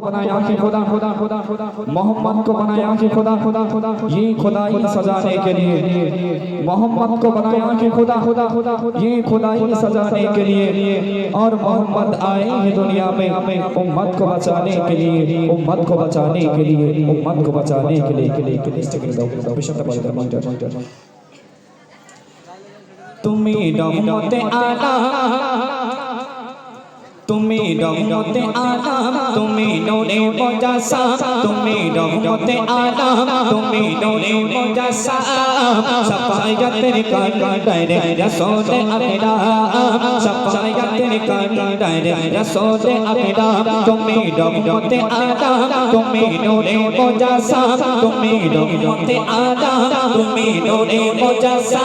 को बनाया कि खुदा खुदा खुदा खुदा मोहम्मद को बनाया कि खुदा खुदा खुदा ये खुदाई सजाने के लिए। मोहम्मद को बनाया कि खुदा खुदा खुदा ये खुदाई सजाने के लिए। और मोहम्मद आए हैं दुनिया में। उम्मत को बचाने के लिए। उम्मत को बचाने के लिए। उम्मत को बचाने के लिए। के लिए के लिए के তুমি রহমতে আলাম তুমি নোরে মজাসা তুমি রহমতে আলাম তুমি নোরে মজাসা সফায়াতের কান্ডারে রসুল আকরাম, সফায়াতের কান্ডারে রসুল আকরাম। তুমি রহমতে আলাম তুমি নোরে মজাসা তুমি রহমতে আলাম তুমি নোরে মজাসা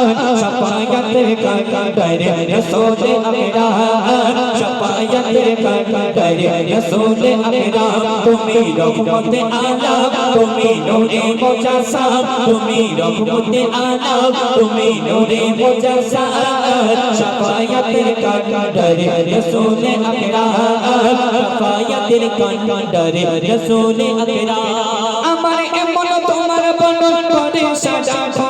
গো সঙ্গে গো জগান সফায়াতের কান্ডারে রসুল আকরাম সফায়াতের কান্ডারে রসুল আকরাম তুমি রহমতে আলাম তুমি নূরে মুজাসসাম তুমি রহমতে আলাম তুমি নূরে মুজাসসাম সফায়াতের কান্ডারে রসুল আকরাম সফায়াতের কান্ডারে রসুল আকরাম আমার এমন তোমার বনন করে সাজাবো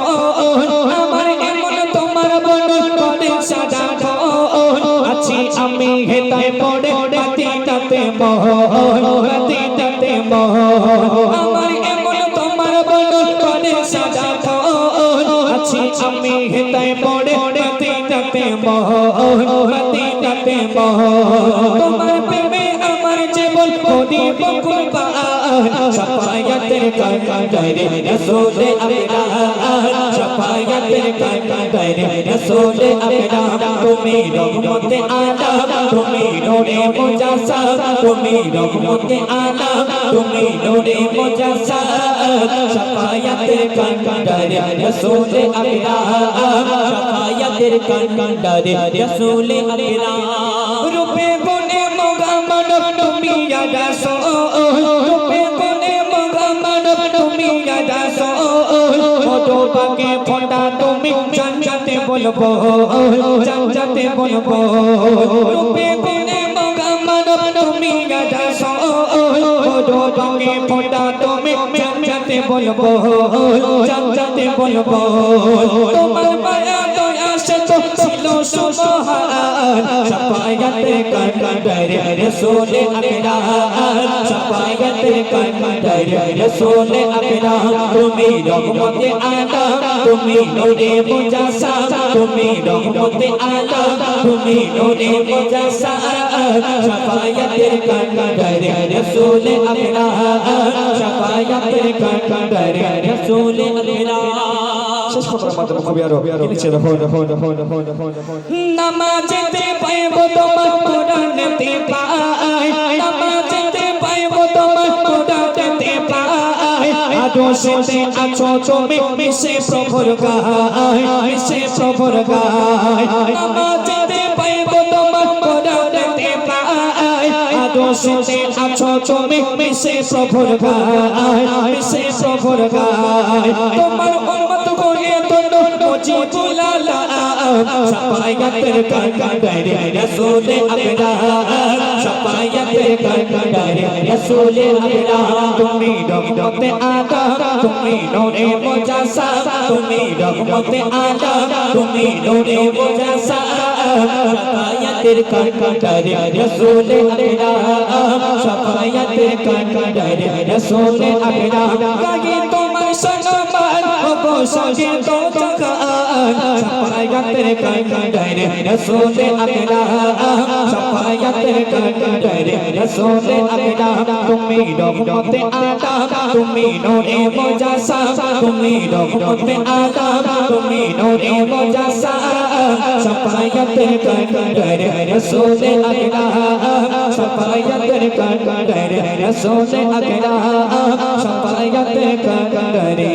আছি আমি হেতায় পড়ে পাতিটাতে মোহন পাতিটাতে মোহন আমার এমন তোমার বনন করে সাজাবো আছি আমি হেতায় পড়ে পাতিটাতে মোহন পাতিটাতে মোহন তোমার প্রেমে আমার জীবন করি বকুরবান সফায়াতের কান্ডারে রসুল আকরাম সফায়াতের কান্ডারে রসুল আকরাম তুমি রহমতে আলাম তুমি নূরে মুজাসসাম তুমি রহমতে আলাম তুমি নূরে মুজাসসাম সফায়াতের কান্ডারে রসুল আকরাম সফায়াতের কান্ডারে রসুল আকরাম রূপে গুণে মোগামন, তুমি আদাসো রূপে ফটো ফোটা তুমি জানতে বলব জানতে বলব। রূপে গুণে মোগামন তুমি আদাসো ফটো পাকে ফটা তুমি জানতে বলব জানতে বলব। তোমার মায়া তো আসে তো ছিল সুবহান সফায়াতে কান্ডারে রসুল আকরাম সফায়াতে কান্ডারে রসুল আকরাম তুমি রহমতে আলাম তুমি নূরে মুজাসসাম তুমি রহমতে আলাম তুমি নূরে মুজাসসাম সফায়াতে কান্ডারে রসুল আকরাম সফায়াতে কান্ডারে রসুল আকরাম শেষ কথার মাধ্যমে কবি আরও লিখছে দেখো দেখো দেখো দেখো দেখো দেখো নামাজেতে পাইব তোমার কোরআনেতে পাই। নামাজেতে পাইব তোমার কোরআনেতে পাই। আদর্শেতে আছো তুমি মিশে প্রভুর গায়। মিশে প্রভুর গায়। নামাজেতে পাইব তোমার কোরআনেতে পাই। আদর্শেতে আছো তুমি মিশে প্রভুর গায়। মিশে প্রভুর গায়। তোমার আলাম সফায়াতের কান্ডারে রসুল আকরাম সফায়াতের কান্ডারে রসুল আকরাম তুমি রহমতে আদম তুমি নূরে মুজাসসাম তুমি রহমতে আদম তুমি নূরে মুজাসসাম সফায়াতের কান্ডারে রসুল আকরাম সফায়াতের কান্ডারে রসুল আকরাম গায়ে তোমার সনমান ও গো সঙ্গে তো জগান সফায়াতের কান্ডারে রসুল আকরাম সফায়াতের কান্ডারে রসুল আকরাম তুমি রহমতে আদম তুমি নূরে মুজাসসাম তুমি রহমতে আদম তুমি নূরে মুজাসসাম সফায়াতের কান্ডারে রসুল আকরাম সফায়াতের কান্ডারে রসুল আকরাম সফায়াতের কান্ডারে রসুল আকরাম